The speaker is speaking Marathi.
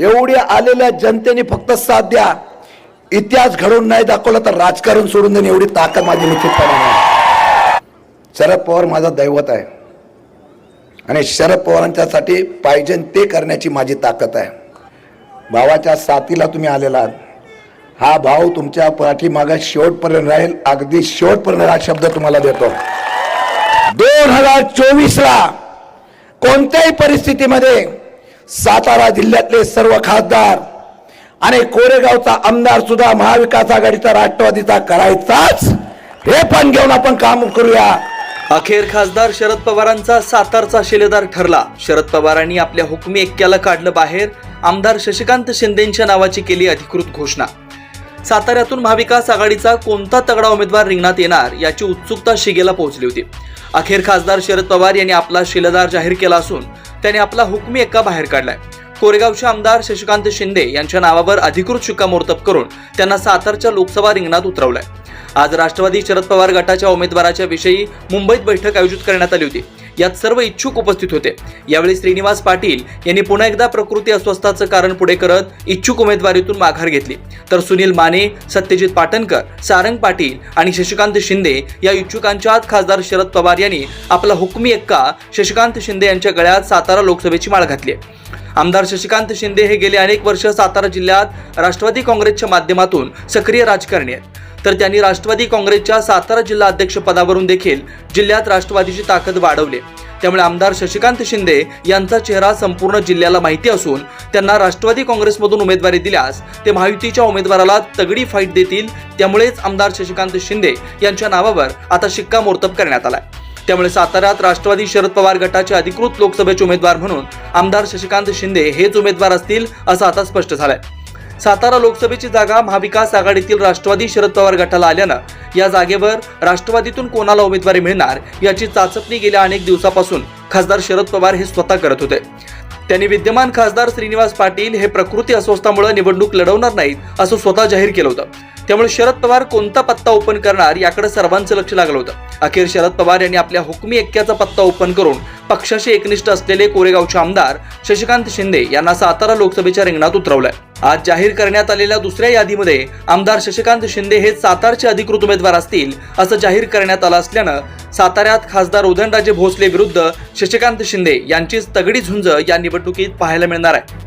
एवढ्या आलेल्या जनतेने फक्त साथ द्या. इतिहास घडवून नाही दाखवला तर राजकारण सोडून देणे एवढी ताकद माझी निश्चितपणे आहे शरद पवार माझा दैवत आहे. आणि शरद पवारांच्यासाठी पाहिजे ते करण्याची माझी ताकद आहे. भावाच्या साथीला तुम्ही आलेला आहात. हा भाव तुमच्या पाठीमागं शेवटपर्यंत राहील. अगदी शेवटपर्यंत हा शब्द तुम्हाला देतो. दोन हजार चोवीसला कोणत्याही परिस्थितीमध्ये सातारा जिल्ह्यातले सर्व खासदार आणि कोरेगावचा आमदार सुद्धा महाविकास आघाडीचा राष्ट्रवादीचा करायचाच हे पण घेऊन आपण काम करूया. अखेर खासदार शरद पवारांचा सातारचा शिलेदार ठरला. शरद पवारांनी आपल्या हुकमी एक्क्याला काढलं बाहेर आमदार शशिकांत शिंदेच्या नावाची केली अधिकृत घोषणा. साताऱ्यातून महाविकास आघाडीचा कोणता तगडा उमेदवार रिंगणात येणार याची उत्सुकता शिगेला पोहोचली होती. अखेर खासदार शरद पवार यांनी आपला शिलेदार जाहीर केला असून त्याने आपला हुकमी एक्का बाहेर काढलाय. कोरेगावचे आमदार शशिकांत शिंदे यांच्या नावावर अधिकृत शिक्कामोर्तब करून त्यांना सातारच्या लोकसभा रिंगणात उतरवलंय. आज राष्ट्रवादी शरद पवार गटाच्या उमेदवाराच्या विषयी मुंबईत बैठक आयोजित करण्यात आली होती. यात सर्व इच्छुक उपस्थित होते. यावेळी श्रीनिवास पाटील यांनी पुन्हा एकदा प्रकृती अस्वस्थाचं कारण पुढे करत इच्छुक उमेदवारीतून माघार घेतली. तर सुनील माने सत्यजित पाटणकर सारंग पाटील आणि शशिकांत शिंदे या इच्छुकांच्या आत खासदार शरद पवार यांनी आपला हुकमी एक्का शशिकांत शिंदे यांच्या गळ्यात सातारा लोकसभेची माळ घातली आमदार शशिकांत शिंदे हे गेले अनेक वर्ष सातारा जिल्ह्यात राष्ट्रवादी काँग्रेसच्या माध्यमातून सक्रिय राजकारणी आहेत. तर त्यांनी राष्ट्रवादी काँग्रेसच्या सातारा जिल्हा अध्यक्षपदावरून देखील जिल्ह्यात राष्ट्रवादीची ताकद वाढवली. त्यामुळे आमदार शशिकांत शिंदे यांचा चेहरा संपूर्ण जिल्ह्याला माहिती असून त्यांना राष्ट्रवादी काँग्रेसमधून उमेदवारी दिल्यास ते महायुतीच्या उमेदवाराला तगडी फाईट देतील. त्यामुळेच आमदार शशिकांत शिंदे यांच्या नावावर आता शिक्कामोर्तब करण्यात आलाय. त्यामुळे साताऱ्यात राष्ट्रवादी शरद पवार गटाचे अधिकृत लोकसभेचे उमेदवार म्हणून आमदार शशिकांत शिंदे हेच उमेदवार असतील असं आता स्पष्ट झालंय. सातारा लोकसभेची जागा महाविकास आघाडीतील राष्ट्रवादी शरद पवार गटाला आल्यानं या जागेवर राष्ट्रवादीतून कोणाला उमेदवारी मिळणार याची चाचपणी गेल्या अनेक दिवसापासून खासदार शरद पवार हे स्वतः करत होते. त्यांनी विद्यमान खासदार श्रीनिवास पाटील हे प्रकृती अस्वस्थामुळे निवडणूक लढवणार नाहीत असं स्वतः जाहीर केलं होतं. त्यामुळे शरद पवार कोणता पत्ता ओपन करणार याकडे सर्वांचं लक्ष लागलं होतं. अखेर शरद पवार यांनी आपल्या हुकमी एक्क्याचा पत्ता ओपन करून पक्षाशी एकनिष्ठ असलेले कोरेगावचे आमदार शशिकांत शिंदे यांना सातारा लोकसभेच्या रिंगणात उतरवलंय. आज जाहीर करण्यात आलेल्या दुसऱ्या यादीमध्ये आमदार शशिकांत शिंदे हे सातारचे अधिकृत उमेदवार असतील असं जाहीर करण्यात आलं असल्यानं साताऱ्यात खासदार उदयनराजे भोसले विरुद्ध शशिकांत शिंदे यांचीच तगडी झुंज या निवडणुकीत पाहायला मिळणार आहे.